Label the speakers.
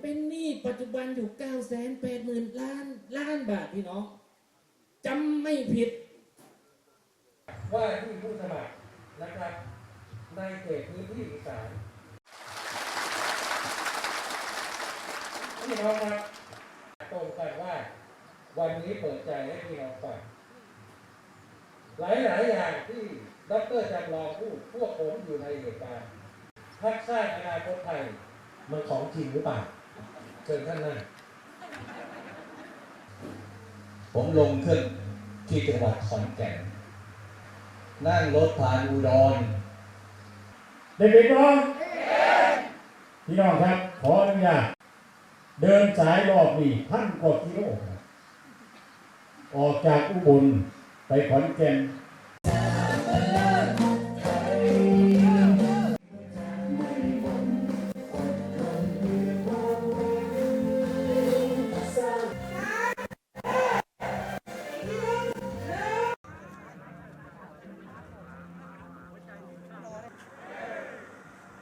Speaker 1: เป็นหนี้ปัจจุบันอยู่9 8 0 0 0 0ล้านล้านบาทพี่น้องจำไม่ผิด
Speaker 2: ว่าที่ผู้สมัครนะครับ ในเขตพื้นที่อีสานพี่น้องครับตรงกันว่า วันนี้เปิดใจให้พี่น้องฟังหลายๆอย่างที่ ดรจำลองพูดพวกผมอยู่ในเหตุการณ์พักสร้างอนาคตไทยมันของจริงหรือเปล่าเชิญท่านหนั่ง
Speaker 3: ผมลงขึ้นที่จังหวัดขอนแก่น นั่งรถผ่านอุดร
Speaker 4: เด็กๆน้องพี่น้องครับ ขออนุญาตเดินสายรอบนี่พันกว่ากิโลออกจากอุบลไปขอนแก่น